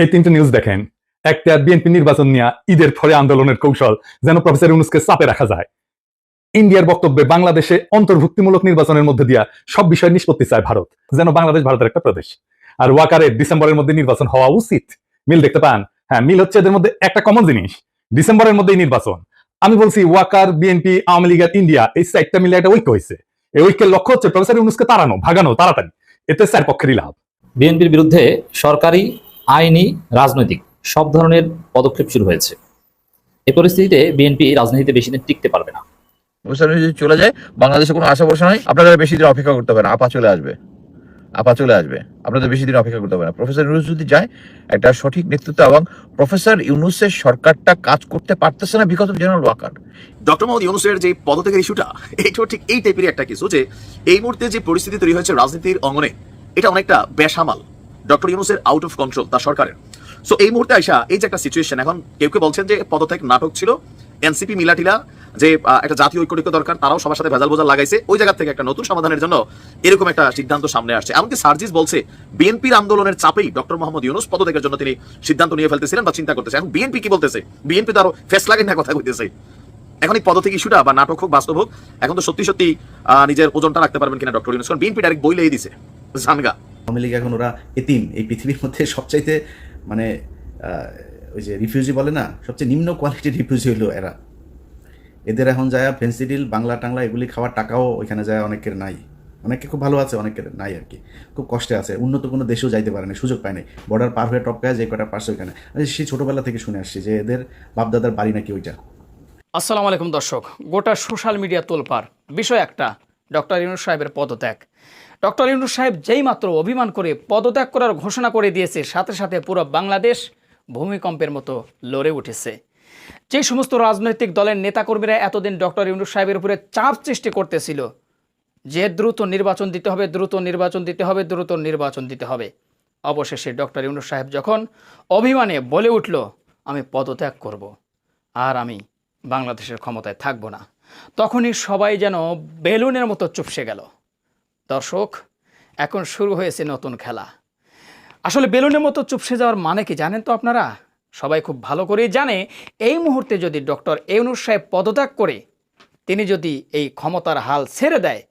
এই তিনটে নিউজ দেখেন। একটা বিএনপি নির্বাচন নিয়ে ঈদের পরে আন্দোলনের কৌশল, যেন প্রফেসর ইউনুসকে চাপে রাখা যায়। ইন্ডিয়ার বক্তব্যে বাংলাদেশে অন্তর্ভুক্তিমূলক নির্বাচনের মধ্যে দিয়া সব বিষয় নিষ্পত্তি চায় ভারত, যেন বাংলাদেশ ভারতের একটা প্রদেশ। আর ওয়াকারে ডিসেম্বরের মধ্যে নির্বাচন হওয়া উচিত। মিল দেখতে পান? হ্যাঁ মিল হচ্ছে এদের মধ্যে একটা কমন জিনিস। ডিসেম্বরের মধ্যেই নির্বাচন। আমি বলছি ওয়াকার বিএনপি আওয়ামী লীগ আর ইন্ডিয়া, এই সাইডটা মিলে একটা ঐক্য হয়েছে। এই ঐক্যের লক্ষ্য হচ্ছে প্রফেসর ইউনুসকে তাড়ানো, ভাগানো, তাড়াতাড়ি। এতে স্যার পক্ষেরই লাভ। বিএনপির বিরুদ্ধে সরকারি আইনি রাজনৈতিক সব ধরনের পদক্ষেপ শুরু হয়েছে। এই পরিস্থিতিতে বিএনপি রাজনীতিতে বেশি দিন টিকতে পারবে না। মুসলিম যদি চলে যায় বাংলাদেশে কোনো আশা ভরসা নাই আপনাদের বেশি দিন অপেক্ষা করতে হবে না আপা চলে আসবে। আপা চলে আসবে। আপনাদের বেশি দিন অপেক্ষা করতে হবে না। প্রফেসর ইউনুস যদি যায় একটা সঠিক নেতৃত্ব এবং প্রফেসর ইউনুসের সরকারটা কাজ করতে পারতেছে না because of general Waker doctor Mohammad ইউনুসের যে পদত্যাগের ইস্যুটা এইটাও ঠিক এই টাইপেরই একটা কিছু যে এই মুহূর্তে যে পরিস্থিতি তৈরি হয়েছে রাজনীতির অঙ্গনে এটা অনেকটা বেসামাল। ডক্টর ইউনুসের আউট অফ কন্ট্রোল তার সরকারের। সো এই মুহূর্তে আইসা এই যে একটা সিচুয়েশন এখন কেউ কেউ বলছেন যে পদত্যাগ নাটক ছিল, এনসিপি মিলাটিলা যে একটা জাতীয় ঐক্য ঐক্য দরকার, তারাও সবার সাথে ভেজাল বোঝাল লাগাইছে, ওই জায়গা থেকে একটা নতুন সমাধানের জন্য এরকম একটা সিদ্ধান্ত সামনে আসছে। এমনকি সার্জিস বলছে, বিএনপির আন্দোলনের চাপেই ডক্টর মোহাম্মদ ইউনুস পদত্যাগের জন্য তিনি সিদ্ধান্ত নিয়ে ফেলতেছিলেন বা চিন্তা করতেছে এখন বিএনপি কি বলতেছে? বিএনপি তো আরও ফেস লাগেন না কথা কইতেছে। এখন এই পদত্যাগ ইস্যুটা বা নাটক হোক, বাস্তব হোক, এখন তো সত্যি সত্যি নিজের ওজনটা রাখতে পারবেন কিনা ডক্টর ইউনুস। কারণ বিএনপি ডাইরেক্ট বইলেই দিছে। জানগা। আওয়ামী লীগ এখন ওরা এতিম। এই পৃথিবীর মধ্যে সবচাইতে মানে ওই যে রিফিউজি বলে না, সবচেয়ে নিম্ন কোয়ালিটির রিফিউজি হলো এরা। এদের এখন যায় ফেন্সিডিল বাংলা টাংলা, এগুলি খাওয়ার টাকাও ওইখানে যায় অনেকের নাই। অনেকে খুব ভালো আছে, অনেকের নাই আর কি। খুব কষ্টে আছে। উন্নত কোনো দেশেও যাইতে পারে না, সুযোগ পায় নাই। বর্ডার পার হয়ে টপকায় যে কটা পারছে ওইখানে। সেই ছোটোবেলা থেকে শুনে আসছি যে এদের বাপদাদার বাড়ি নাকি ওইটা। আসসালামু আলাইকুম দর্শক, গোটা সোশ্যাল মিডিয়া তোলপার বিষয় একটা, ডক্টর ইউনুস সাহেবের পদত্যাগ। ডক্টর ইউনুস সাহেব যেই মাত্র অভিমান করে পদত্যাগ করার ঘোষণা করে দিয়েছে, সাথে সাথে পুরো বাংলাদেশ ভূমিকম্পের মতো লড়ে উঠেছে। যে সমস্ত রাজনৈতিক দলের নেতাকর্মীরা এতদিন ডক্টর ইউনুস সাহেবের উপরে চাপ সৃষ্টি করতেছিল, যে দ্রুত নির্বাচন দিতে হবে, দ্রুত নির্বাচন দিতে হবে, দ্রুত নির্বাচন দিতে হবে। অবশেষে ডক্টর ইউনুস সাহেব যখন অভিমানে বলে উঠল, আমি পদত্যাগ করব আর আমি বাংলাদেশের ক্ষমতায় থাকব না, তখনই সবাই যেন বেলুনের মতো চুপসে গেল। দর্শক, এখন শুরু হয়েছে নতুন খেলা। আসলে বেলুনের মতো চুপসে যাওয়ার মানে কি জানেন তো আপনারা? সবাই খুব ভালো করেই জানে, এই মুহূর্তে যদি ডক্টর ইউনুস সাহেব পদত্যাগ করে, তিনি যদি এই ক্ষমতার হাল ছেড়ে দেয়,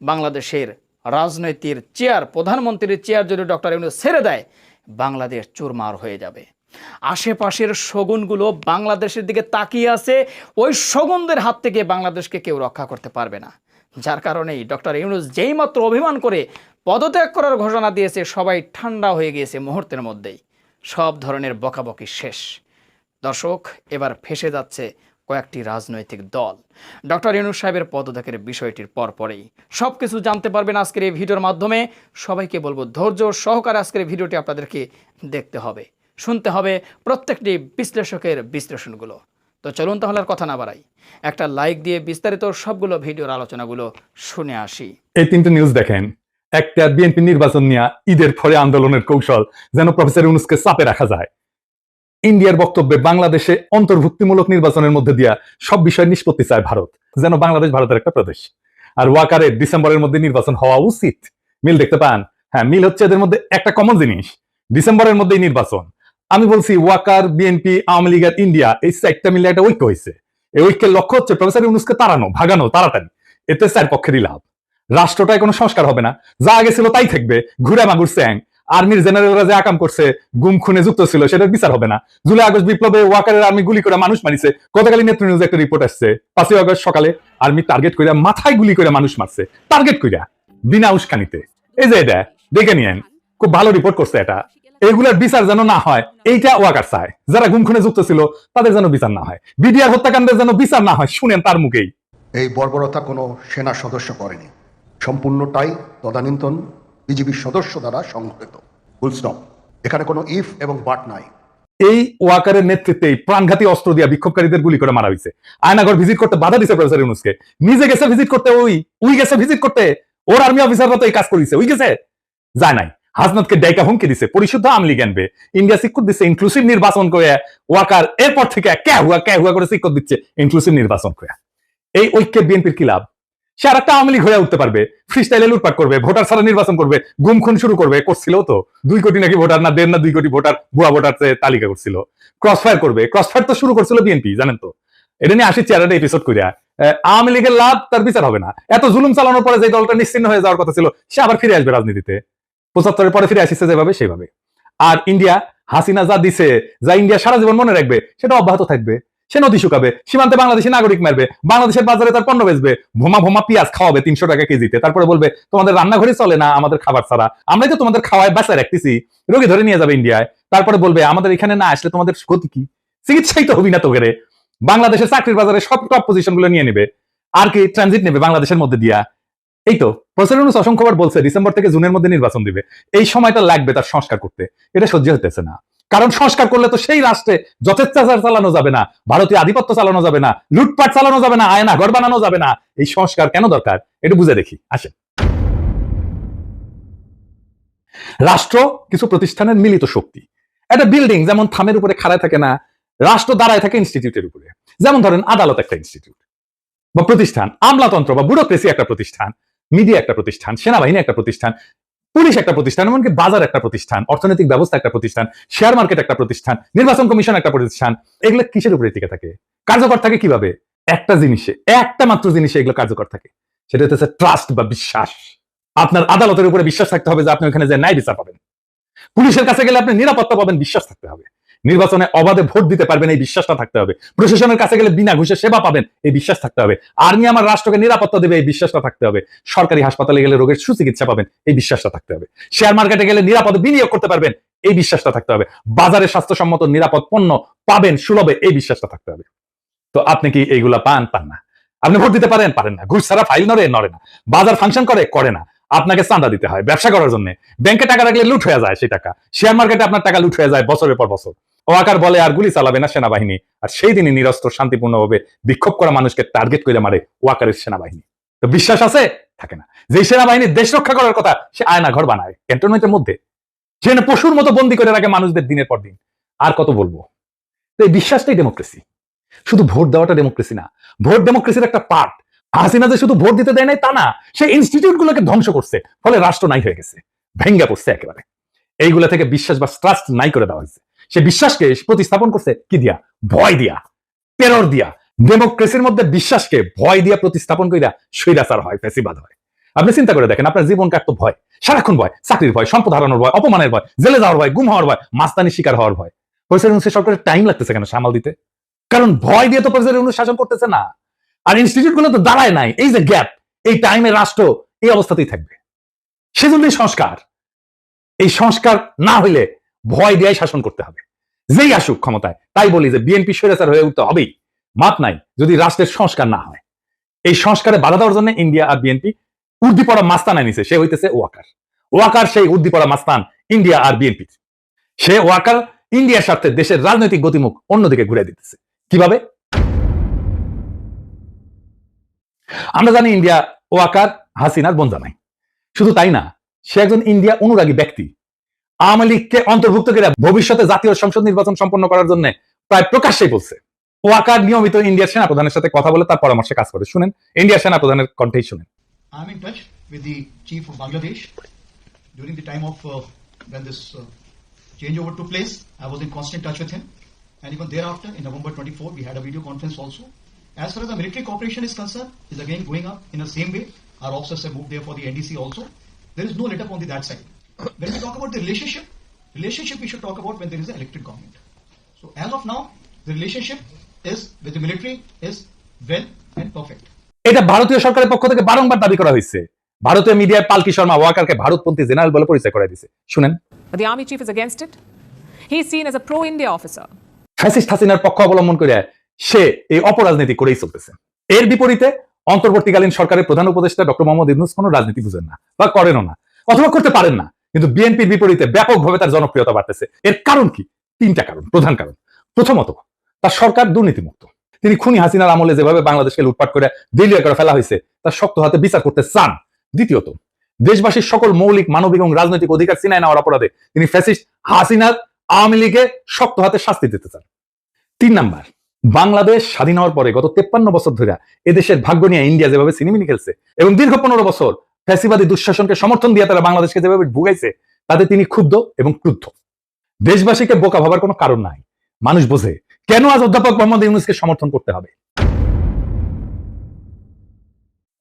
বাংলাদেশের রাজনৈতিক চেয়ার, প্রধানমন্ত্রীর চেয়ার যদি ডক্টর ইউনুস ছেড়ে দেয়, বাংলাদেশ চুরমার হয়ে যাবে। আশেপাশের শগুনগুলো বাংলাদেশের দিকে তাকিয়ে আছে, ওই শগুনদের হাত থেকে বাংলাদেশকে কেউ রক্ষা করতে পারবে না। যার কারণেই ডক্টর ইউনুস যেইমাত্র অভিমান করে পদত্যাগ করার ঘোষণা দিয়েছে, সবাই ঠান্ডা হয়ে গিয়েছে মুহূর্তের মধ্যেই। সব ধরনের বকাবকি শেষ। দর্শক, এবার ফেসে যাচ্ছে কয়েকটি রাজনৈতিক দল। ডক্টর ইউনুস সাহেবের পদত্যাগের বিষয়টির পরপরেই। সব কিছু জানতে পারবেন আজকের এই ভিডিওর মাধ্যমে। সবাইকে বলব ধৈর্য সহকারে আজকের ভিডিওটি আপনাদেরকে দেখতে হবে, শুনতে হবে প্রত্যেকটি বিশ্লেষকের বিশ্লেষণগুলো। তো চলুন তাহলে আর কথা না বাড়াই। একটা লাইক দিয়ে বিস্তারিত সবগুলো ভিডিওর আলোচনাগুলো শুনে আসি। এই তিনটে নিউজ দেখেন। একটা বিএনপি নির্বাচন নিয়ে ঈদের পরে আন্দোলনের কৌশল যেন প্রফেসর ইউনুসকে চাপে রাখা যায়। ইন্ডিয়ার বক্তব্যে বাংলাদেশে অন্তর্ভুক্তিমূলক নির্বাচনের মধ্যে দিয়া সব বিষয় নিষ্পত্তি চায় ভারত, যেন বাংলাদেশ ভারতের একটা প্রদেশ। আর ওয়াকারে ডিসেম্বরের মধ্যে নির্বাচন হওয়া উচিত। মিল দেখতে পান? হ্যাঁ মিল হচ্ছে এদের মধ্যে একটা কমন জিনিস। ডিসেম্বরের মধ্যেই নির্বাচন। আমি বলছি ওয়াকার, বিএনপি, আওয়ামী লীগ আর ইন্ডিয়া, এই সাইডটা মিলে একটা ঐক্য হয়েছে। এই ঐক্যের লক্ষ্য হচ্ছে প্রফেসর ইউনুসকে তাড়ানো, ভাগানো, তাড়াতাড়ি। এতে স্যার পক্ষেরই লাভ। রাষ্ট্রটায় কোনো সংস্কার হবে না। যা আগে ছিল তাই থাকবে। ঘুরে মাগুর স্যাং। আর্মির জেনারেলরা যে আকাম করছে, গুম খুনে যুক্ত ছিল, সেটার বিচার হবে না। জুলাই আগস্ট বিপ্লবে ওয়াকারের আর্মি গুলি করে মানুষ মারিছে। গতকালই নেত্র নিউজ একটা রিপোর্ট আসছে। পাঁচই আগস্ট সকালে আর্মি টার্গেট কইরা মাথায় গুলি করে মানুষ মারছে। টার্গেট কইরা। বিনা উস্কানিতে। এই যে এটা, দেখে নিয়েন। খুব ভালো রিপোর্ট করছে এটা। এগুলার বিচার যেন না হয় এইটা ওয়াকার চায়। যারা গুম খুনে যুক্ত ছিল তাদের যেন বিচার না হয়। বিডিআর হত্যাকাণ্ডের যেন বিচার না হয় শুনেন তার মুখেই। এই বর্বরতা কোনো সেনা সদস্য করেনি। সম্পূর্ণটাই তদানীন্তন বিজিবির সদস্য দ্বারা সংঘটিত। ফুল স্টপ এখানে কোনো ইফ এবং বাট নাই। এই ওয়াকারের নেতৃত্বে প্রাণঘাতী অস্ত্র দিয়ে বিক্ষোভকারীদের গুলি করে মারা হয়েছে। আয়নাগর ভিজিট করতে বাধা দিছে প্রফেসর ইউনুসকে। নিজে গেছে ভিজিট করতে ওই উই গেছে ভিজিট করতে। ওর আর্মি অফিসাররা তো এই কাজ করেছে উই গেছে? যায় নাই। হাসনাতকে ডাইকা হুমকি দিছে, পরিশুদ্ধ আমলি জ্ঞানবে ইন্ডিয়া সিকুর দিচ্ছে ইনক্লুসিভ নির্বাচন করে ওয়াকার এরপর থেকে কে হুয়া কে হুয়া করে সিকুর দিচ্ছে ইনক্লুসিভ নির্বাচন করে এই ঐক্যের বিএনপির কি লাভ? সে আর একটা আওয়ামী লীগ হয়ে উঠতে পারবে ফ্রি স্টাইলে লুটপাট করবে, ভোটার ছাড়া নির্বাচন করবে, গুম খুন শুরু করবে, করছিল তো? দুই কোটি নাকি ভোটার না দেড় না দুই কোটি ভোটার, ভুয়া ভোটার তালিকা করছিল। ক্রস ফায়ার করবে ক্রস ফায়ার তো শুরু করছিল বিএনপি, জানেন তো? এটা নিয়ে আসি চেয়ারটা এপিসোড করিয়া আওয়ামী লীগের লাভ তার বিচার হবে না। এত জুলুম চালানোর পরে যে দলটা নিশ্চিন্ন হয়ে যাওয়ার কথা ছিল, সে আবার ফিরে আসবে রাজনীতিতে। পঁচাত্তরের পরে ফিরে আসিছে যেভাবে সেভাবে আর ইন্ডিয়া, হাসিনা যা দিছে, যা ইন্ডিয়া সারা জীবন মনে রাখবে, সেটা অব্যাহত থাকবে। সে নদী শুকাবে, সীমান্তে বাংলাদেশি নাগরিক মারবে, বাংলাদেশের বাজারে তার পণ্য বেচবে, ভোমা ভোমা পেঁয়াজ খাওয়াবে তিনশো টাকা কেজিতে। তারপরে বলবে, তোমাদের রান্নাঘরে চলে না আমাদের খাবার ছাড়া। আমরাই তো তোমাদের খাওয়ায় বাঁচায় রাখতেছি। রোগী ধরে নিয়ে যাবে ইন্ডিয়ায়। তারপরে বলবে, আমাদের এখানে না আসলে তোমাদের ক্ষতি কি? চিকিৎসাই তো হবি না তোকে বাংলাদেশের চাকরির বাজারে সব টপ পজিশনগুলো নিয়ে নেবে। আর কি ট্রানজিট নেবে বাংলাদেশের মধ্যে দিয়া। এই তো প্রফেসর অসংখ্যবার বলছে, ডিসেম্বর থেকে জুনের মধ্যে নির্বাচন দিবে। এই সময়টা লাগবে তার সংস্কার করতে। এটা সহ্য হতেছে না। কারণ সংস্কার করলে তো সেই রাষ্ট্রে যথেচ্ছাচার চালানো যাবে না, ভারতীয় আধিপত্য চালানো যাবে না, লুটপাট চালানো যাবে না, আয়না ঘর বানানো যাবে না। এই সংস্কার কেন দরকার? এটা বুঝে দেখি। আসেন। রাষ্ট্র কিছু প্রতিষ্ঠানের মিলিত শক্তি। একটা বিল্ডিং যেমন থামের উপরে খাড়ায় থাকে না, রাষ্ট্র দাঁড়ায় থাকে ইনস্টিটিউটের উপরে। যেমন ধরেন আদালত একটা ইনস্টিটিউট বা প্রতিষ্ঠান, আমলাতন্ত্র বা ব্যুরোক্রেসি একটা প্রতিষ্ঠান। মিডিয়া একটা প্রতিষ্ঠান, সেনাবাহিনী একটা প্রতিষ্ঠান, পুলিশ একটা প্রতিষ্ঠান, এমনকি বাজার একটা প্রতিষ্ঠান, অর্থনৈতিক ব্যবস্থা একটা প্রতিষ্ঠান শেয়ার মার্কেট একটা প্রতিষ্ঠান, নির্বাচন কমিশন একটা প্রতিষ্ঠান, এগুলো কিসের উপরে টিকে থাকে? কার্যকর থাকে কীভাবে? একটা জিনিসে, একটা মাত্র জিনিসে এগুলো কার্যকর থাকে। সেটা হচ্ছে ট্রাস্ট বা বিশ্বাস। আপনার আদালতের উপরে বিশ্বাস থাকতে হবে যে আপনি ওখানে যে ন্যায় বিচার পাবেন। পুলিশের কাছে গেলে আপনি নিরাপত্তা পাবেন, বিশ্বাস থাকতে হবে। নির্বাচনে অবাধে ভোট দিতে পারবেন, এই বিশ্বাসটা থাকতে হবে। প্রশাসনের কাছে গেলে বিনা ঘুষে সেবা পাবেন, এই বিশ্বাস থাকতে হবে। আর্মি আমার রাষ্ট্রকে নিরাপত্তা দেবে, এই বিশ্বাসটা থাকতে হবে। সরকারি হাসপাতালে গেলে রোগের সুচিকিৎসা পাবেন, এই বিশ্বাসটা থাকতে হবে। শেয়ার মার্কেটে গেলে নিরাপদে বিনিয়োগ করতে পারবেন, এই বিশ্বাসটা থাকতে হবে। বাজারে স্বাস্থ্যসম্মত নিরাপদ পণ্য পাবেন সুলভে, এই বিশ্বাসটা থাকতে হবে। তো আপনি কি এইগুলা পান? পান না। আপনি ভোট দিতে পারেন? পারেন না। ঘুষ ছাড়া ফাইল নড়ে নড়ে না। বাজার ফাংশন করে করে না। আপনাকে চাঁদা দিতে হয় ব্যবসা করার জন্য। ব্যাংকে টাকা রাখলে লুট হয়ে যায় সেই টাকা। শেয়ার মার্কেটে আপনার টাকা লুট হয়ে যায় বছরের পর বছর। ওয়াকার বলে, আর গুলি চালাবে না সেনাবাহিনী। আর সেই দিনই নিরস্ত্র, শান্তিপূর্ণভাবে বিক্ষোভ করা মানুষকে টার্গেট করে মারে ওয়াকারের সেনাবাহিনী। তো বিশ্বাস আছে? থাকে না। যে সেনাবাহিনী দেশ রক্ষা করার কথা সে আয়না ঘর বানায় ক্যান্টনমেন্টের মধ্যে। সেখানে পশুর মতো বন্দি করে রাখে মানুষদের দিনের পর দিন। আর কত বলব? তো এই বিশ্বাসটাই ডেমোক্রেসি শুধু ভোট দেওয়াটা ডেমোক্রেসি না, ভোট ডেমোক্রেসির একটা পার্ট হাসিনা যে শুধু ভোট দিতে দেয় নাই, তা না, সে ইনস্টিটিউট গুলোকে ধ্বংস করছে, ফলে রাষ্ট্র নাই হয়ে গেছে। ভেঙ্গা পড়ছে একেবারে। এইগুলা থেকে বিশ্বাস বা ট্রাস্ট নাই করে দেওয়া হয়েছে। সে বিশ্বাসকে প্রতিস্থাপন করছে কি দিয়া? ভয় দিয়া। টেরর দিয়া। ডেমোক্রেসির মধ্যে বিশ্বাসকে, ভয় দিয়া প্রতিস্থাপন কইরা স্বৈরাচার হয় ফেসিবাদ হয়। আপনি চিন্তা করে দেখেন, আপনার জীবন কাটতো ভয়। সারাক্ষণ ভয়, চাকরির ভয়, সম্পদ হারানোর ভয়, অপমানের ভয়, জেলে যাওয়ার ভয়, গুম হওয়ার ভয় মাস্তানির শিকার হওয়ার ভয়। সে সরকারের টাইম লাগতেছে কেন সামাল দিতে? কারণ ভয় দিয়ে তো প্রেসিডেন্ট শাসন করতেছে না। আর ইনস্টিটিউটগুলো তো দাঁড়ায় নাই। এই যে গ্যাপ এই টাইমে রাষ্ট্র এই অবস্থাতেই থাকবে। সেজন্যই সংস্কার। এই সংস্কার না হইলে ভয় দিয়ে শাসন করতে হবে। যেই আসুক ক্ষমতায়, তাই বলি যে বিএনপি স্বৈরাচার হয়ে উঠতে হবেই। মাপ নাই, যদি রাষ্ট্রের সংস্কার না হয়। এই সংস্কারে বাধা দেওয়ার জন্য ইন্ডিয়া আর বিএনপি উর্দি পড়া মাস্তান নিছে সে হইতেছে ওয়াকার। ওয়াকার সেই উর্দি পড়া মাস্তান ইন্ডিয়া আর বিএনপি সে ওয়াকার ইন্ডিয়ার স্বার্থে দেশের রাজনৈতিক গতিমুখ অন্যদিকে ঘুরে দিতেছে। কীভাবে? আমরা জানি ইন্ডিয়া ওয়াকার হাসিনার বোন জামাই। শুধু তাই না, সে একজন ইন্ডিয়া অনুরাগী ব্যক্তি। আওয়ামী লীগকে অন্তর্ভুক্ত করে ভবিষ্যতে জাতীয় সংসদ নির্বাচন সম্পন্ন করার জন্য প্রায় প্রকাশ্যেই বলছে ওয়াকার নিয়মিত ইন্ডিয়ার সেনাপ্রধানের সাথে কথা বলে তার পরামর্শে কাজ করে শুনেন ইন্ডিয়ার সেনাপ্রধানের কণ্ঠেই শুনেন I'm in touch with the chief of Bangladesh during the time uh, when this uh, changeover took place. I was in constant touch with him, and even thereafter, in November 24, we had a video conference also. As far as the military cooperation is concerned, is again going up in the same way. Our officers have moved there for the NDC also. There is no let up on the that side. when we talk about the relationship, relationship we should talk about when there is an elected government. So as of now, the relationship is with the military is well and perfect. এটা ভারতীয় সরকারের পক্ষ থেকে বারংবার দাবি করা হয়েছে। ভারতীয় মিডিয়ায় পালকি শর্মা ওয়াকারকে ভারতপন্থী জেনারেল বলে পরিচয় করে দিয়েছে। শুনেন। The army chief is against it he is seen as a pro India officer fascist হাসিনার পক্ষ অবলম্বন করে সে এই অপরাজনীতি করেই চলতেছে। এর বিপরীতে অন্তর্বর্তীকালীন সরকারের প্রধান উপদেষ্টা ডক্টর মোহাম্মদ ইবনুস কোনো রাজনীতি বুঝেন না বা করেনও না। অথবা করতে পারেন না। কিন্তু বিএনপির বিপরীতে ব্যাপকভাবে তার জনপ্রিয়তা বাড়তেছে। এর কারণ কি? তিনটা কারণ, প্রধান কারণ। প্রথমত, তার সরকার দুর্নীতিমুক্ত। তিনি খুনি হাসিনার আমলে যেভাবে বাংলাদেশকে লুটপাট করে দিল্লিয়া করে ফেলা হয়েছে, তার শক্ত হাতে বিচার করতে চান। দ্বিতীয়ত, দেশবাসীর সকল মৌলিক, মানবিক এবং রাজনৈতিক অধিকার ছিনায় নেওয়ার অপরাধে তিনি ফ্যাসিস্ট হাসিনার আওয়ামী লীগে শক্ত হাতে শাস্তি দিতে চান। তিন নাম্বার, বাংলাদেশ স্বাধীন হওয়ার পরে গত তেপ্পান্ন বছর ধরে এদেশের ভাগ্য নিয়ে ইন্ডিয়া যেভাবে সিনেমিনি খেলছে এবং দীর্ঘ পনেরো বছর ফ্যাসিবাদী দুঃশাসনকে সমর্থন দিয়ে তারা বাংলাদেশকে যেভাবে ভুগাইছে, তাতে তিনি ক্ষুব্ধ এবং ক্রুদ্ধ। দেশবাসীকে বোকা ভাবার কোনো কারণ নাই। মানুষ বোঝে, কেন আজ অধ্যাপক মোহাম্মদ ইউনুসকে সমর্থন করতে হবে?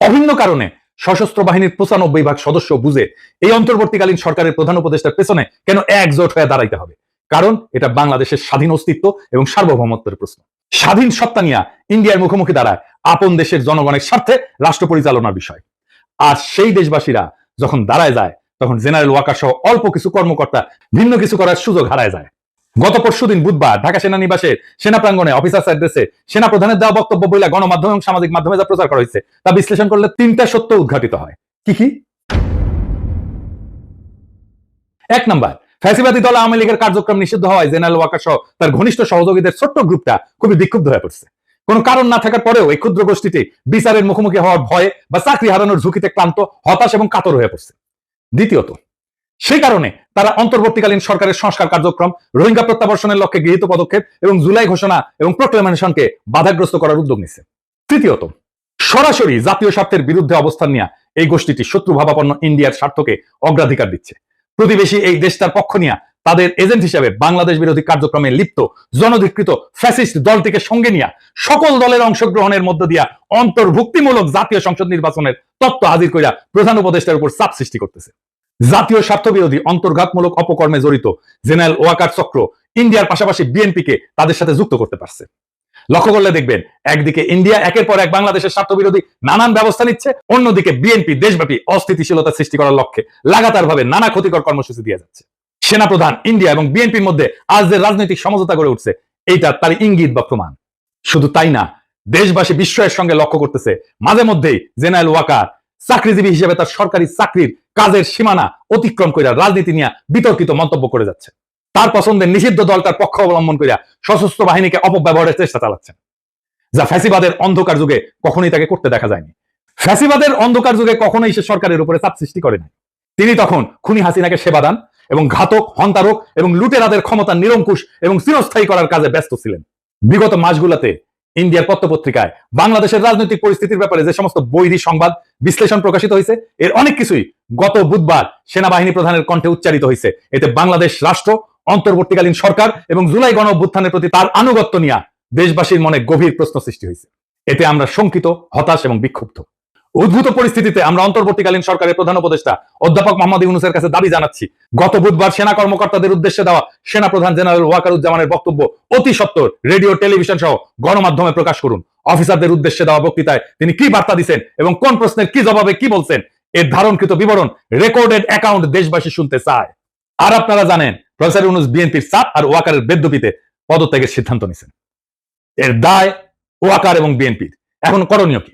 অভিন্ন কারণে সশস্ত্র বাহিনীর পঁচানব্বই ভাগ সদস্য বুঝে এই অন্তর্বর্তীকালীন সরকারের প্রধান উপদেষ্টার পেছনে কেন একজোট হয়ে দাঁড়াইতে হবে? কারণ এটা বাংলাদেশের স্বাধীন অস্তিত্ব এবং সার্বভৌমত্বের প্রশ্ন। স্বাধীন সত্তা নিয়ে ইন্ডিয়ার মুখোমুখি দাঁড়ায় আপন দেশের জনগণের স্বার্থে রাষ্ট্র পরিচালনার বিষয়। আর সেই দেশবাসীরা যখন দাঁড়ায় যায়, তখন জেনারেল ওয়াকার সহ অল্প কিছু কর্মকর্তা ভিন্ন কিছু করার সুযোগ হারায় যায়। গত পরশু দিন বুধবার ঢাকা সেনানিবাসের সেনা প্রাঙ্গনে অফিসার্স অ্যাড্রেসে সেনা প্রধানের দেওয়া বক্তব্য বইলা গণমাধ্যম এবং সামাজিক মাধ্যমে যা প্রচার করা হয়েছে, তা বিশ্লেষণ করলে তিনটা সত্য উদ্ঘাটিত হয়। কি কি? এক নাম্বার, ফ্যাসিবাদী দল আওয়ামী লীগের কার্যক্রম নিষিদ্ধ হওয়ায় জেনারেল ওয়াকার সহ তার ঘনিষ্ঠ সহযোগীদের ছোট্ট গ্রুপটা খুবই বিক্ষুব্ধ হয়ে পড়ছে। কোনো কারণ না থাকার পরেও এই ক্ষুদ্র গোষ্ঠীটি বিচারের মুখোমুখি হওয়ার ভয়ে বা চাকরি হারানোর ঝুঁকিতে ক্লান্ত, হতাশ এবং কাতর হয়ে পড়ছে। দ্বিতীয়ত, সেই কারণে তারা অন্তর্বর্তীকালীন সরকারের সংস্কার কার্যক্রম, রোহিঙ্গা প্রত্যাবর্ষণের লক্ষ্যে গৃহীত পদক্ষেপ এবং জুলাই ঘোষণা এবং প্রোক্লেমেশনকে বাধাগ্রস্ত করার উদ্যোগ নিচ্ছে। তৃতীয়ত, সরাসরি জাতীয় স্বার্থের বিরুদ্ধে অবস্থান নিয়ে এই গোষ্ঠীটি শত্রু ভাবাপন্ন ইন্ডিয়ার স্বার্থকে অগ্রাধিকার দিচ্ছে। প্রতিবেশী এই দেশটার পক্ষ নিয়ে তাদের এজেন্ট হিসেবে বাংলাদেশ বিরোধী কার্যক্রমে লিপ্ত, জনধিকৃত ফ্যাসিস্ট দলটিকে সঙ্গে নিয়ে সকল দলের অংশগ্রহণের মধ্য দিয়া অন্তর্ভুক্তিমূলক জাতীয় সংসদ নির্বাচনের তত্ত্ব হাজির কইরা প্রধান উপদেষ্টার উপর চাপ সৃষ্টি করতেছে। জাতীয় স্বার্থ বিরোধী অন্তর্ঘাতমূলক অপকর্মে জড়িত জেনারেল ওয়াকার চক্র ইন্ডিয়ার পাশাপাশি বিএনপিকে তাদের সাথে যুক্ত করতে পারছে। লক্ষ্য করলে দেখবেন, একদিকে ইন্ডিয়া একের পর এক বাংলাদেশের স্বার্থ বিরোধী নানান ব্যবস্থা নিচ্ছে, অন্যদিকে বিএনপি দেশব্যাপী অস্থিতিশীলতা সৃষ্টি করার লক্ষ্যে লাগাতার ভাবে নানা ক্ষতিকর কর্মসূচি দিয়ে যাচ্ছে। সেনাপ্রধান ইন্ডিয়া এবং বিএনপির মধ্যে আজ যে রাজনৈতিক সমঝোতা গড়ে উঠছে, এইটা তার ইঙ্গিত বা প্রমাণ। শুধু তাই না, দেশবাসী বিস্ময়ের সঙ্গে লক্ষ্য করতেছে, মাঝে মধ্যেই জেনারেল ওয়াকার, চাকরিজীবী হিসেবে তার সরকারি চাকরির কাজের সীমানা অতিক্রম করে রাজনীতি নিয়ে বিতর্কিত মন্তব্য করে যাচ্ছে। তার পছন্দের নিষিদ্ধ দল তার পক্ষ অবলম্বন করিয়া সশস্ত্র বাহিনীকে অপব্যবহারের চেষ্টা চালাচ্ছেন, যা ফ্যাসিবাদের অন্ধকার যুগে কখনোই তাকে করতে দেখা যায়নি। ফ্যাসিবাদের অন্ধকার যুগে কখনোই সে সরকারের উপরে চাপ সৃষ্টি করে নাই। তিনি তখন খুনি হাসিনাকে সেবা দান এবং ঘাতক, হন্তারক এবং লুটেরাদের ক্ষমতা নিরঙ্কুশ এবং চিরস্থায়ী করার কাজে ব্যস্ত ছিলেন। বিগত মাসগুলোতে ইন্ডিয়ার পত্রপত্রিকায় বাংলাদেশের রাজনৈতিক পরিস্থিতির ব্যাপারে যে সমস্ত বৈরী সংবাদ বিশ্লেষণ প্রকাশিত হয়েছে, এর অনেক কিছুই গত বুধবার সেনাবাহিনী প্রধানের কণ্ঠে উচ্চারিত হয়েছে। এতে বাংলাদেশ রাষ্ট্র, অন্তর্বর্তীকালীন সরকার এবং জুলাই গণ অভ্যুত্থানের প্রতি তার আনুগত্য নিয়ে দেশবাসীর মনে গভীর প্রশ্ন সৃষ্টি হয়েছে। এতে আমরা শঙ্কিত, হতাশ এবং বিক্ষুব্ধ। উদ্ভূত পরিস্থিতিতে আমরা অন্তর্বর্তীকালীন সরকারের প্রধান উপদেষ্টা অধ্যাপক মোহাম্মদ ইউনুসের কাছে দাবি জানাচ্ছি। গত বুধবার সেনা কর্মকর্তাদের উদ্দেশ্যে দেওয়া সেনা প্রধান জেনারেল ওয়াকারুজ্জামানের বক্তব্য অতি সত্তর, রেডিও, টেলিভিশন সহ গণমাধ্যমে প্রকাশ করুন। অফিসারদের উদ্দেশ্যে দেওয়া বক্তৃতায় তিনি কি বার্তা দিচ্ছেন এবং কোন প্রশ্নের কি জবাবে কি বলছেন, এর ধারণকৃত বিবরণ রেকর্ডেড অ্যাকাউন্ট দেশবাসী শুনতে চায়। আর আপনারা জানেন, প্রফেসর ইউনুস বিএনপির চাপ আর ওয়াকারের বেদ্যপিতে পদত্যাগের সিদ্ধান্ত নিছেন। এর দায় ওয়াকার এবং বিএনপির। এখন করণীয় কি?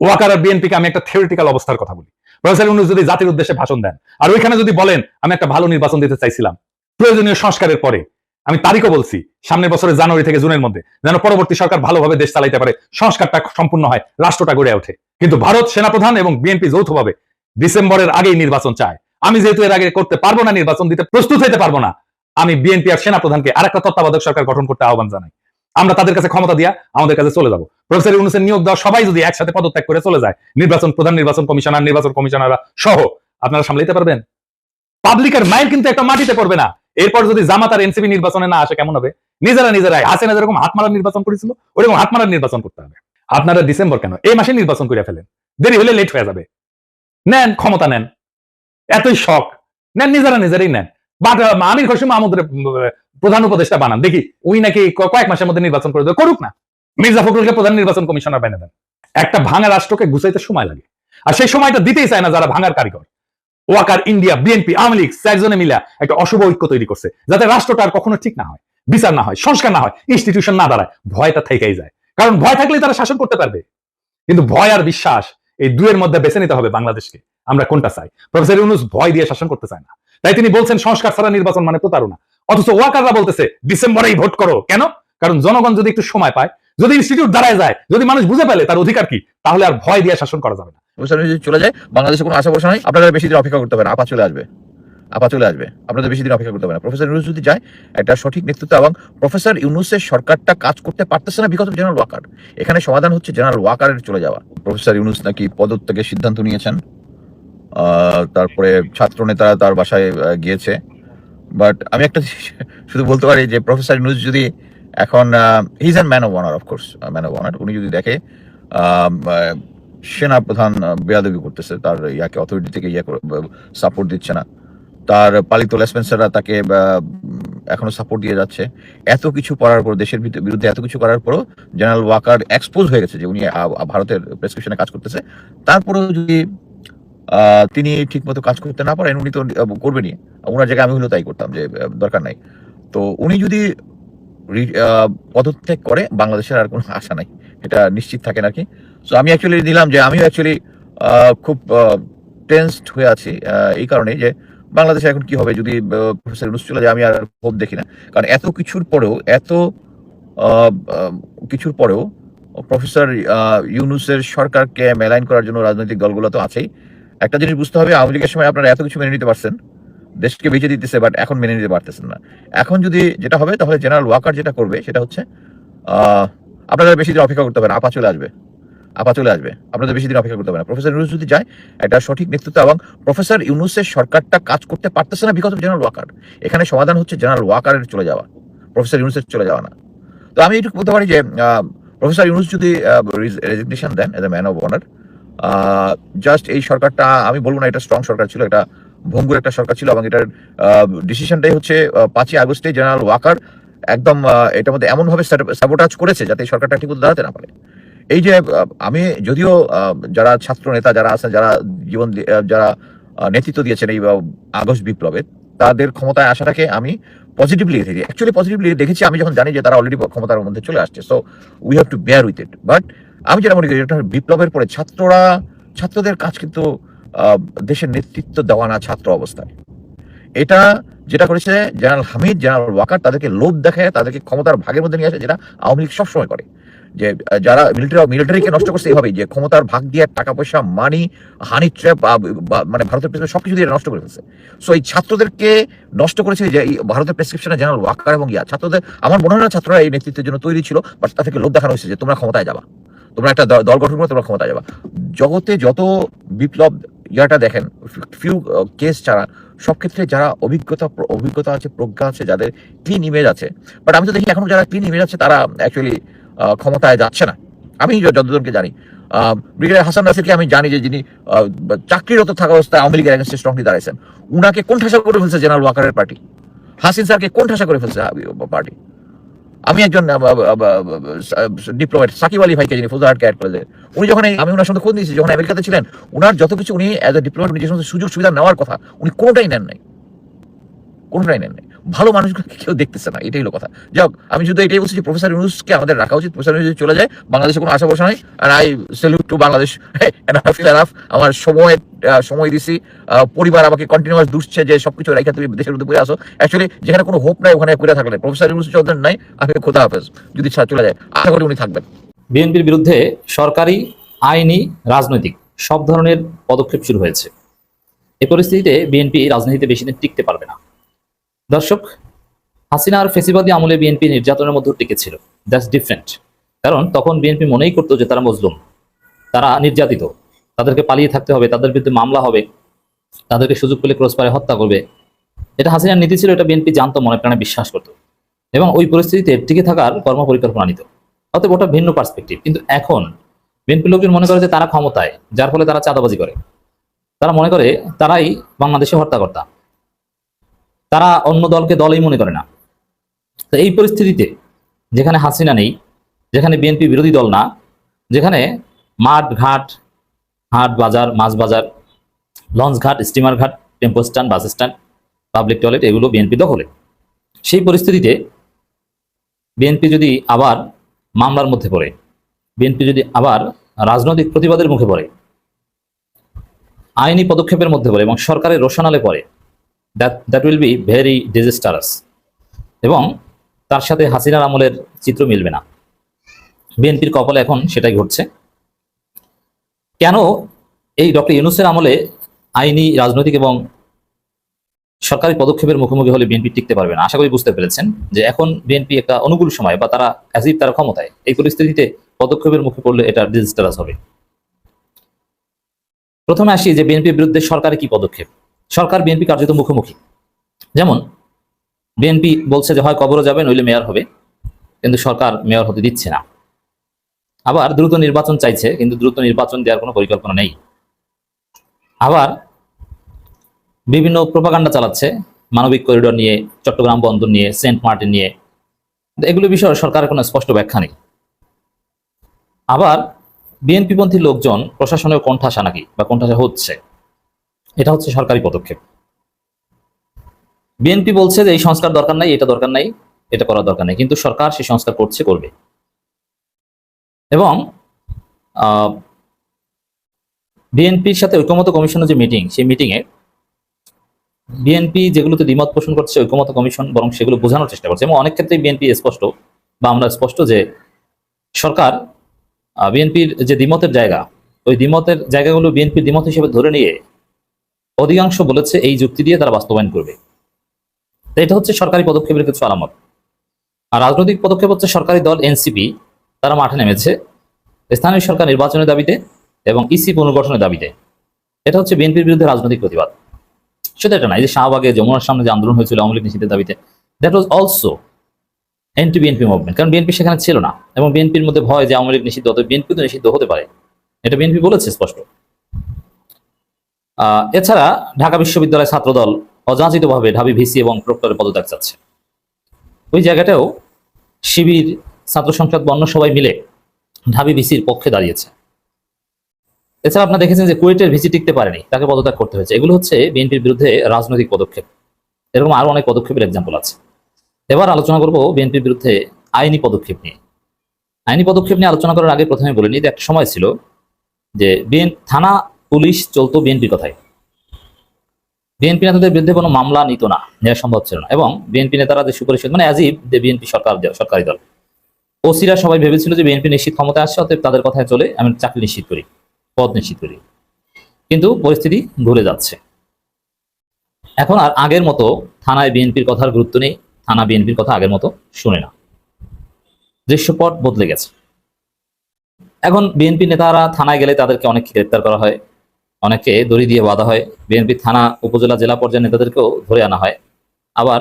ওয়াকার আর বিএনপিকে আমি একটা থিওরিটিক্যাল অবস্থার কথা বলি। প্রফেসর ইউনুস যদি জাতির উদ্দেশ্যে ভাষণ দেন। আর ওইখানে যদি বলেন, আমি একটা ভালো নির্বাচন দিতে চাইছিলাম। প্রয়োজনীয় সংস্কারের পরে। আমি তারিখও বলছি, সামনের বছরের জানুয়ারি থেকে জুনের মধ্যে। যেন পরবর্তী সরকার ভালোভাবে দেশ চালাইতে পারে, সংস্কারটা সম্পূর্ণ হয়, রাষ্ট্রটা গড়ে ওঠে। কিন্তু ভারত সেনাপ্রধান এবং বিএনপি যৌথভাবে ডিসেম্বরের আগেই নির্বাচন চায়। আমি যেহেতু এর আগে করতে পারব না, নির্বাচন দিতে প্রস্তুত হতে পারব না, আমি বিএনপি আর সেনাপ্রধানকে আরেকটা তত্ত্বাবধায়ক সরকার গঠন করতে আহ্বান জানাই। আমরা তাদের কাছে ক্ষমতা দিয়া আমাদের কাছে চলে যাব। প্রফেসর ইউনুসের নিয়োগ দেওয়া সবাই যদি একসাথে পদত্যাগ করে চলে যায়, নির্বাচন প্রধান, নির্বাচন কমিশনার, নির্বাচন কমিশনাররা সহ, আপনারা সামলাইতে পারবেন? পাবলিকের মাইল কিন্তু একটা মাটিতে পড়বে না। এরপর যদি জামাত আর এনসিপি নির্বাচনে না আসে, কেমন হবে? নিজেরা নিজেরাই। হাসিনা যেরকম হাত মারার নির্বাচন করেছিল, ওরকম হাত মারার নির্বাচন করতে হবে। আপনারা ডিসেম্বর কেন? এই মাসে নির্বাচন করে ফেলেন। দেরি হলে লেট হয়ে যাবে। নেন, ক্ষমতা নেন। এতই শখ। নেন, নিজেরা নিজেরাই নেন। বাট আমির খসিম মাহমুদের প্রধান উপদেষ্টা বানান। দেখি, উই নাকি কয়েক মাসের মধ্যে নির্বাচন করে দেবে। করুক না। মির্জা ফখরুলকে প্রধান নির্বাচন কমিশনার বানিয়ে দেন। একটা ভাঙা রাষ্ট্রকে গুছাইতে সময় লাগে। আর সেই সময়টা দিতেই চায় না যারা ভাঙার কারিগর। ওয়াকার ইন্ডিয়া, বিএনপি, আওয়ামী লীগ, চারজনে মিলা একটা অশুভ ঐক্য তৈরি করছে, যাতে রাষ্ট্রটা আর কখনো ঠিক না হয়, বিচার না হয়, সংস্কার না হয় ইনস্টিটিউশন না দাঁড়ায় ভয়টা থেকেই যায়। কারণ ভয় থাকলেই তারা শাসন করতে পারবে। কিন্তু ভয় আর বিশ্বাস এই দুয়ের মধ্যে বেছে নিতে হবে বাংলাদেশকে। আমরা কোনটা চাই? প্রফেসর ইউনুস ভয় দিয়ে শাসন করতে চায় না। তাই তিনি বলছেন, সংস্কার ছাড়া নির্বাচন মানে প্রতারণা অথচ ওয়াকাররা বলতেছে, ডিসেম্বরেই ভোট করো। কেন? কারণ জনগণ যদি একটু সময় পায়, যদি ইনস্টিটিউট দাঁড়ায় যায়, যদি মানুষ বুঝে ফেলে, তার অধিকার কি? তাহলে আর ভয় দিয়ে শাসন করা যাবে না। চলে যায়, বাংলাদেশে কোনো আশা ভরসা নাই, আপনারা বেশি দিন অপেক্ষা করতে হবে না আপা চলে আসবে। আপা চলে আসবে আপনাদের বেশি দিন অপেক্ষা করতে হবে না প্রফেসর ইউনুস যদি যায়, একটা সঠিক নেতৃত্ব এবং প্রফেসর ইউনুসের সরকারটা কাজ করতে পারতেছে না বিকজ অফ জেনারেল ওয়াকার। এখানে সমাধান হচ্ছে জেনারেল ওয়াকারের চলে যাওয়া। প্রফেসর ইউনুস নাকি পদত্যাগের সিদ্ধান্ত নিয়েছেন? তারপরে ছাত্র নেতারা তার বাসায় গিয়েছে। বাট আমি একটা শুধু বলতে পারি যে প্রফেসর ইউনুস যদি এখন he's an man of honour of course man of honour উনি যদি দেখে সেনা প্রধান বেয়াদবি করতেছে, তার ইয়াকে অথরিটি থেকে ইয়ে সাপোর্ট দিচ্ছে না। তার পালিত লেসপেন্সাররা তাকে এখনও সাপোর্ট দিয়ে যাচ্ছে। এত কিছু করার পর দেশের বিরুদ্ধে এত কিছু করার পরও জেনারেল ওয়াকার এক্সপোজ হয়ে গেছে যে উনি ভারতের প্রেসক্রিপশনে কাজ করতেছে। তারপরেও যদি তিনি ঠিক মতো কাজ করতে না পারেন, উনি তো করবেনই ওনার জায়গায় আমি হলেও তাই করতাম যে দরকার নাই। তো উনি যদি পদত্যাগ করে, বাংলাদেশের আর কোনো আশা নাই। এটা নিশ্চিত থাকেন আর কি। সো আমি অ্যাকচুয়ালি দিলাম যে, আমিও অ্যাকচুয়ালি খুব টেন্সড হয়ে আছি এই কারণে যে, বাংলাদেশে এখন কি হবে যদি প্রফেসর চলে যায়, আমি আর হোপ দেখি না। কারণ এত কিছুর পরেও, এত কিছুর পরেও প্রফেসর ইউনুসের সরকারকে মেলাইন করার জন্য রাজনৈতিক দলগুলো তো আছেই। একটা জিনিস বুঝতে হবে, আওয়ামী লীগের সময় আপনারা এত কিছু মেনে নিতে পারছেন, দেশকে বেঁচে দিতেছে, বাট এখন মেনে নিতে পারতেছেন না। এখন যদি যেটা হবে, তাহলে জেনারেল ওয়াকার যেটা করবে, সেটা হচ্ছে আপনাদের বেশি দিন অপেক্ষা করতে হবে না, আপা চলে আসবে, আপা চলে আসবে, আপনাদের বেশি দিন অপেক্ষা করতে হবে না। প্রফেসর ইউনুস যদি যায়, একটা সঠিক নেতৃত্ব এবং প্রফেসর ইউনুসের সরকারটা কাজ করতে পারতেছে না বিকজ অফ জেনারেল ওয়াকার এখানে সমাধান হচ্ছে জেনারেল ওয়াকারের চলে যাওয়া প্রফেসর ইউনুসের চলে যাওয়া না। তো আমি এটুকু বলতে পারি যে প্রফেসর ইউনুস যদি resignation then as a man of honour just এই সরকারটা, আমি বলব না এটা স্ট্রং সরকার ছিল, এটা ভঙ্গুর একটা সরকার ছিল এবং এটার ডিসিশনটাই হচ্ছে পাঁচই আগস্টে জেনারেল ওয়াকার একদম এটার মধ্যে এমনভাবে সাবোটাজ করেছে যাতে সরকারটা ঠিক দাঁড়াতে না পারে। এই যে আমি যদিও যারা ছাত্র নেতা যারা আছেন, যারা জীবন যারা নেতৃত্ব দিয়েছেন এই আগস্ট বিপ্লবের তাদের ক্ষমতায় আসাটাকে আমি পজিটিভলি দেখি অ্যাকচুয়ালি পজিটিভলি দেখেছি, আমি যখন জানি যে তারা অলরেডি ক্ষমতার মধ্যে চলে আসছে so we have to bear with it but আমি যেটা মনে করি এটা বিপ্লবের পরে ছাত্ররা, ছাত্রদের কাজ কিন্তু দেশের নেতৃত্ব দেওয়া না ছাত্র অবস্থায়। এটা যেটা করেছে জেনারেল হামিদ, জেনারেল ওয়াকার, তাদেরকে লোভ দেখায়, তাদেরকে ক্ষমতার ভাগের মধ্যে নিয়ে আসে, যেটা আওয়ামী লীগ সবসময় করে। যে যারা মিলিটারি মিলিটারিকে নষ্ট করছে এইভাবেই যে ক্ষমতার ভাগ দিয়ে টাকা পয়সা মানি হানি ট্র্যাপ মানে ভারতের পেছনে সবকিছু দিয়ে নষ্ট করে ফেলছে। সো এই ছাত্রদেরকে নষ্ট করেছে যে, এই ভারতের প্রেসক্রিপশনে জেনারেল ওয়াকার এবং ইয়া, ছাত্রদের, আমার মনে হয় না ছাত্ররা এই নেতৃত্বের জন্য তৈরি ছিল বাট তাদেরকে লোভ দেখানো হয়েছে যে তোমরা ক্ষমতায় যাবা। তোমরা একটা দল গঠন করে, তোমরা ক্ষমতায় যাবা। জগতে যত বিপ্লব ইয়াটা দেখেন ফিউ কেস ছাড়া, সব ক্ষেত্রে যারা অভিজ্ঞতা অভিজ্ঞতা আছে, প্রজ্ঞা আছে, যাদের ক্লিন ইমেজ আছে বাট আমি তো দেখি এখনও যারা ক্লিন ইমেজ আছে, তারা অ্যাকচুয়ালি ক্ষমতায় যাচ্ছে না। আমি যতজনকে জানি ব্রিগেডিয়ার হাসান নাসিরকে আমি জানি যে যিনি চাকরিরত থাকা অবস্থায় আওয়ামী লীগের এগেন্স্টে স্ট্রংলি দাঁড়াইছেন। উনাকে কোন ঠাসা করে ফেলছে জেনারেল ওয়াকারের পার্টি হাসিন স্যারকে কোন ঠাসা করে ফেলছে পার্টি আমি একজন ডিপ্লোমেট সাকিব আলী ভাইকে যিনি অ্যাড করে দেন। উনি যখন আমি ওনার সঙ্গে খোঁজ নিয়েছি যখন আমেরিকাতে ছিলেন ওনার যত কিছু উনি অ্যাজ এ ডিপ্লোমেট উনি যে সমস্ত সুযোগ সুবিধা নেওয়ার কথা উনি কোনোটাই নেন নাই। কোনোটাই নেন নাই। ভালো মানুষগুলোকে কেউ দেখতেছে না এটাই হলো কথা। যাক আমি শুধু এটাই বলছি যে প্রফেসর ইউনুসকে আমাদের রাখা উচিত। প্রফেসর ইউনুস চলে যায় বাংলাদেশে কোনো আশা ভরসা নাই। আর আই সেলুট টু বাংলাদেশ আমার সময় আহ, সময় দিছি। পরিবার আমাকে কন্টিনিউয়াস দুষছে যে সবকিছু রেখে তুমি দেশের মধ্যে পড়ে আসো। অ্যাকচুয়ালি যেখানে কোনো হোপ নাই, ওখানে পড়ে থাকলে। প্রফেসর ইউনুস চৌধুরী নাই, আমি খোদা হাফেজ। যদি চলে যায়, আশা করি উনি থাকবেন। বিএনপির বিরুদ্ধে সরকারি, আইনি, রাজনৈতিক সব ধরনের পদক্ষেপ শুরু হয়েছে। এই পরিস্থিতিতে বিএনপি রাজনীতিতে বেশি দিন টিকতে পারবে না। দর্শক, হাসিনার ফেসিবাদী আমলে বিএনপি নির্যাতনের মধ্যে টিকেছিল দ্যাটস ডিফারেন্ট কারণ তখন বিএনপি মনেই করতো যে তারা মজলুম। তারা নির্যাতিত। তাদেরকে পালিয়ে থাকতে হবে, তাদের বিরুদ্ধে মামলা হবে, তাদেরকে সুযোগ পেলে ক্রস পারে হত্যা করবে। এটা হাসিনার নীতি ছিল, এটা বিএনপি জানতো, মনে প্রাণে বিশ্বাস করতো। এবং ওই পরিস্থিতিতে টিকে থাকার কর্মপরিকল্পনা নিত। অতএব ওটা ভিন্ন পার্সপেক্টিভ কিন্তু এখন বিএনপি লোকজন মনে করে যে তারা ক্ষমতায়, যার ফলে তারা চাঁদাবাজি করে। তারা মনে করে তারাই বাংলাদেশে হত্যাকর্তা। তারা অন্য দলকে দলই মনে করে না। তো এই পরিস্থিতিতে যেখানে হাসিনা নেই, যেখানে বিএনপি বিরোধী দল না, যেখানে মাঠ, ঘাট হাট বাজার, মাছ বাজার, লঞ্চ ঘাট স্টিমার ঘাট tempo stand bus stand public toilet এগুলো বিএনপি দখলে। সেই পরিস্থিতিতে বিএনপি যদি আবার মামলার মধ্যে পড়ে বিএনপি যদি আবার রাজনৈতিক প্রতিবাদের মুখে পড়ে, আইনি পদক্ষেপের মধ্যে পড়ে এবং সরকারের রোশনালে পড়ে that that will be very disastrous এবং তার সাথে হাসিনার আমলের চিত্র মিলবে না। বিএনপির কপালে এখন সেটাই ঘটছে। কেন এই ডক্টর ইউনুসের আমলে আইনি, রাজনৈতিক এবং সরকারি পদক্ষেপের মুখোমুখি হলে বিএনপি টিকতে পারবে না? আশা করি বুঝতে পেরেছেন যে এখন বিএনপি একটা অনুকূল সময় বা তারা অ্যাজিভ তারা ক্ষমতায়। এই পরিস্থিতিতে পদক্ষেপের মুখে পড়লে এটা ডিজিটালাস হবে। প্রথমে আসি যে বিএনপির বিরুদ্ধে সরকারি কি পদক্ষেপ? সরকার বিএনপি কার্যত মুখোমুখি। যেমন, বিএনপি বলছে যে হয় কবরও যাবে, নইলে মেয়র হবে। কিন্তু সরকার মেয়র হতে দিচ্ছে না। আবার দ্রুত নির্বাচন চাইছে, কিন্তু দ্রুত নির্বাচন দেওয়ার কোনো পরিকল্পনা নেই। আবার বিভিন্ন প্রপাগান্ডা চালাচ্ছে, মানবিক করিডোর নিয়ে, চট্টগ্রাম বন্দর নিয়ে, সেন্ট মার্টিন নিয়ে। এগুলো বিষয়ে সরকারের কোনো স্পষ্ট ব্যাখ্যা নেই। আবার বিএনপিপন্থী লোকজন প্রশাসনের কণ্ঠাসা নাকি, বা কণ্ঠাসা হচ্ছে, এটা হচ্ছে সরকারি পদক্ষেপ। বিএনপি বলছে যে, এই সংস্কার দরকার নাই, এটা দরকার নাই, এটা করার দরকার নেই, কিন্তু সরকার সেই সংস্কার করছে, করবে। এবং বিএনপির সাথে ঐক্যমত কমিশনের যে মিটিং সেই মিটিংয়ে বিএনপি যেগুলোতে দ্বিমত পোষণ করছে ঐক্যমত কমিশন বরং সেগুলো বোঝানোর চেষ্টা করছে। এবং অনেক ক্ষেত্রেই বিএনপি স্পষ্ট বা আমরা স্পষ্ট যে সরকার বিএনপির যে দ্বিমতের জায়গা, ওই দ্বিমতের জায়গাগুলো বিএনপির দ্বিমত হিসেবে ধরে নিয়ে অধিকাংশ বলেছে এই যুক্তি দিয়ে তারা বাস্তবায়ন করবে। এটা হচ্ছে সরকারি পদক্ষেপের কিছু আলামত। আর রাজনৈতিক পদক্ষেপ হচ্ছে সরকারি দল, এনসিপি তারা মাঠে নেমেছে স্থানীয় সরকার নির্বাচনের দাবিতে এবং ইসি পুনর্গঠনের দাবিতে। এটা হচ্ছে বিএনপির বিরুদ্ধে রাজনৈতিক প্রতিবাদ। শুধু এটা না, এই যে শাহবাগে যমুনার সামনে যে আন্দোলন হয়েছিল আওয়ামী লীগ নিষিদ্ধের দাবিতে that was also anti BNP movement কারণ বিএনপি সেখানে ছিল না এবং বিএনপির মধ্যে ভয় যে আওয়ামী লীগ নিষিদ্ধ হতে বিএনপি তো নিষিদ্ধ হতে পারে। এটা বিএনপি বলেছে স্পষ্ট। এছাড়া ঢাকা বিশ্ববিদ্যালয় ছাত্রদল অযাচিতভাবে ঢাবি ভিসি এবং প্রক্টরের পদত্যাগ চাচ্ছে। ওই জায়গাটাও শিবির ছাত্র সংসদ বা অন্য সবাই মিলে ঢাবি ভিসির পক্ষে দাঁড়িয়েছে। এছাড়া আপনারা দেখেছেন যে কুয়েটের ভিসি টিকতে পারেনি, তাকে পদত্যাগ করতে হয়েছে। এগুলো হচ্ছে বিএনপির বিরুদ্ধে রাজনৈতিক পদক্ষেপ। এরকম আরও অনেক পদক্ষেপের এক্সাম্পল আছে। এবার আলোচনা করব বিএনপির বিরুদ্ধে আইনি পদক্ষেপ নিয়ে। আইনি পদক্ষেপ নিয়ে আলোচনা করার আগে প্রথমে বলে নিই একটা সময় ছিল যে বিএন, থানা, পুলিশ চলতো বিএনপির কথায় বিএনপি নেতাদের বিরুদ্ধে কোনো মামলা নিত না, নেওয়া সম্ভব ছিল না। এবং বিএনপি নেতারা যে সুপারিশ মানে অ্যাজিব যে বিএনপি সরকার, সরকারি দল ওসিরা সবাই ভেবেছিল যে বিএনপি নিশ্চিত ক্ষমতা আসছে, অতএব তাদের কথায় চলে আমি চাকরি নিশ্চিত করি, পদ নিশ্চিত করি। কিন্তু পরিস্থিতি ঘুরে যাচ্ছে। এখন আর আগের মতো থানায় বিএনপির কথার গুরুত্ব নেই, থানা বিএনপির কথা আগের মতো শুনে না। দৃশ্যপট বদলে গেছে। এখন বিএনপি নেতারা থানায় গেলে তাদেরকে অনেক গ্রেপ্তার করা হয় অনেকে দড়ি দিয়ে বাঁধা হয়। বিএনপি থানা, উপজেলা, জেলা পর্যায়ের নেতাদেরকেও ধরে আনা হয়। আবার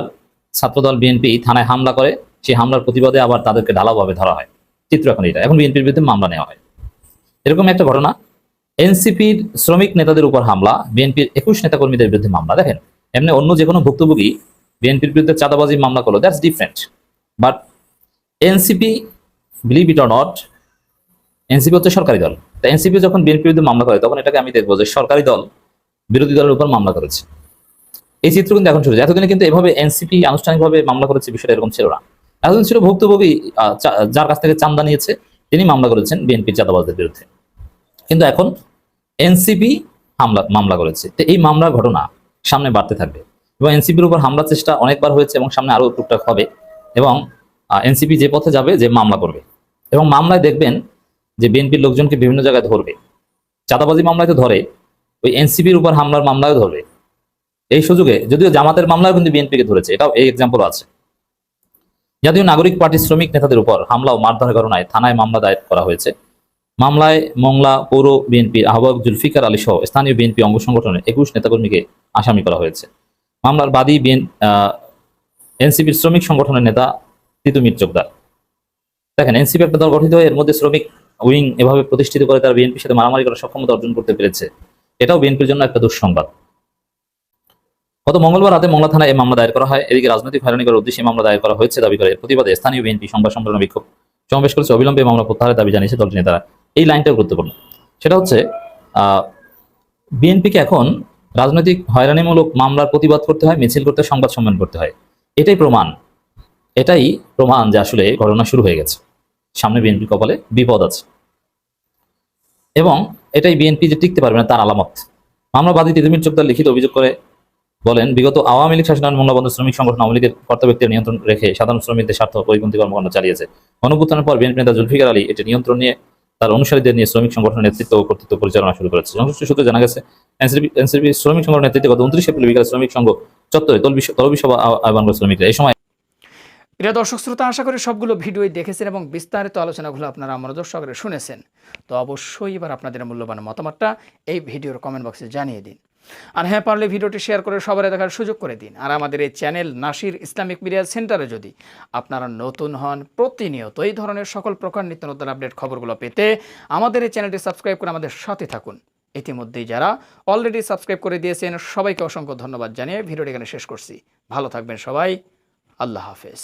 ছাত্রদল বিএনপি থানায় হামলা করে সেই হামলার প্রতিবাদে আবার তাদেরকে ঢালাওভাবে ধরা হয়। চিত্র এখন এটা এখন বিএনপির বিরুদ্ধে মামলা নেওয়া হয়। এরকম একটা ঘটনা। এনসিপির শ্রমিক নেতাদের উপর হামলা, বিএনপির একুশ নেতাকর্মীদের বিরুদ্ধে মামলা, দেখেন? এমনি অন্য যে কোনো ভুক্তভোগী বিএনপির বিরুদ্ধে চাঁদাবাজি মামলা করল that's different but NCP believe it or not NCP হচ্ছে সরকারি দল। তা এনসিপি যখন বিএনপির বিরুদ্ধে মামলা করে, তখন এটাকে আমি দেখব যে সরকারি দল, বিরোধী দলের উপর মামলা করেছে। এই চিত্র কিন্তু এখন শুরু। এতদিনে কিন্তু এভাবে এনসিপি আনুষ্ঠানিকভাবে মামলা করেছে, বিষয়টা এরকম ছিল না। এতদিন ছিল ভুক্তভোগী যার কাছ থেকে চান্দা নিয়েছে, তিনি মামলা করেছেন বিএনপির চাঁদাবাজদের বিরুদ্ধে। কিন্তু এখন এনসিপি হামলা, মামলা করেছে। তো এই মামলার ঘটনা সামনে বাড়তে থাকবে এবং এনসিপির উপর হামলার চেষ্টা অনেকবার হয়েছে এবং সামনে আরও টুকটাক হবে এবং এনসিপি যে পথে যাবে যে মামলা করবে। এবং মামলায় দেখবেন যে বিএনপির লোকজনকে বিভিন্ন জায়গায় ধরবে। চাঁদাবাজি মামলায় তো ধরে, ওই এনসিপির উপর হামলার মামলায় ধরবে। এই সুযোগে, যদিও জামাতের মামলায় কিন্তু বিএনপিকে ধরেছে, এটাও এই এক্সাম্পল আছে। জাতীয় নাগরিক পার্টি শ্রমিক নেতাদের উপর হামলা ও মারধরের ঘটনায় থানায় মামলা দায়ের করা হয়েছে। মামলায় মংলা পৌর বিএনপির আহ্বায়ক জুলফিকার আলী সহ স্থানীয় বিএনপি অঙ্গ সংগঠনের একুশ নেতাকর্মীকে আসামি করা হয়েছে। মামলার বাদী বিএন এনসিপির শ্রমিক সংগঠনের নেতা তিতুমির চোকদার দেখেন, এনসিপি একটা দল গঠিত হয়ে এর মধ্যে শ্রমিক উইং এভাবে প্রতিষ্ঠিত করে তারা বিএনপির সাথে মারামারি করার সক্ষমতা অর্জন করতে পেরেছে। এটাও বিএনপির জন্য একটা দুঃসংবাদ। গত মঙ্গলবার রাতে মংলা থানায় এই মামলা দায়ের করা হয়। এদিকে রাজনৈতিক হয়রানি করার উদ্দেশ্যে মামলা দায়ের করা হয়েছে দাবি করে। প্রতিবাদে স্থানীয় বিএনপি সংবাদ সম্মেলন বিক্ষোভ সমাবেশ করেছে। অবিলম্বে মামলা প্রত্যাহারের দাবি জানিয়েছে দলটির নেতারা। এই লাইনটাও গুরুত্বপূর্ণ। সেটা হচ্ছে বিএনপিকে এখন রাজনৈতিক হয়রানিমূলক মামলার প্রতিবাদ করতে হয়, মিছিল করতে সংবাদ সম্মেলন করতে হয়। এটাই প্রমাণ। এটাই প্রমাণ যে আসলে ঘটনা শুরু হয়ে গেছে। সামনে বিএনপি কপালে বিপদ আছে। এবং এটাই বিএনপি যে টিকতে পারবে না তার আলামত। মামলাবাদী তিতুমির চোখদার লিখিত অভিযোগ করে বলেন, বিগত আওয়ামী লীগ শাসনায়ন মঙ্গলবন্ধ শ্রমিক সংগঠন আওয়ামী লীগের কর্তব্যের নিয়ন্ত্রণ রেখে সাধারণ শ্রমিকদের স্বার্থ পরিপন্থী কর্মকাণ্ড চালিয়েছে। অনুভূতনের পর বিএনপি নেতা জুলফিকার আলী এটি নিয়ন্ত্রণ নিয়ে তার অনুসারীদের নিয়ে শ্রমিক সংগঠনের নেতৃত্ব ও কর্তৃত্ব পরিচালনা শুরু করেছে। সংশ্লিষ্ট সূত্রে জানা গেছে, এনসিপি শ্রমিক সংগঠনের নেতৃত্বে গত উনত্রিশ এপ্রিল বিকালে শ্রমিক সংঘ চত্বরে তলবি সভা আহ্বা- আহ্বান করেছিল শ্রমিকরা। এই সময় প্রিয় দর্শক, শ্রোতা, আশা করি সবগুলো ভিডিওই দেখেছেন এবং বিস্তারিত আলোচনাগুলো আপনারা মনোযোগ সহকারে শুনেছেন। তো অবশ্যই এবার আপনাদের মূল্যবান মতামতটা এই ভিডিওর কমেন্ট বক্সে জানিয়ে দিন। আর হ্যাঁ পারলে ভিডিওটি শেয়ার করে সবাই দেখার সুযোগ করে দিন। আর আমাদের এই চ্যানেল নাসির ইসলামিক মিডিয়া সেন্টারে যদি আপনারা নতুন হন, প্রতিনিয়ত এই ধরনের সকল প্রকার নিত্য নতুন আপডেট খবরগুলো পেতে আমাদের এই চ্যানেলটি সাবস্ক্রাইব করে আমাদের সাথে থাকুন। ইতিমধ্যেই যারা অলরেডি সাবস্ক্রাইব করে দিয়েছেন, সবাইকে অসংখ্য ধন্যবাদ জানিয়ে ভিডিওটি এখানে শেষ করছি। ভালো থাকবেন সবাই। আল্লাহ হাফেজ।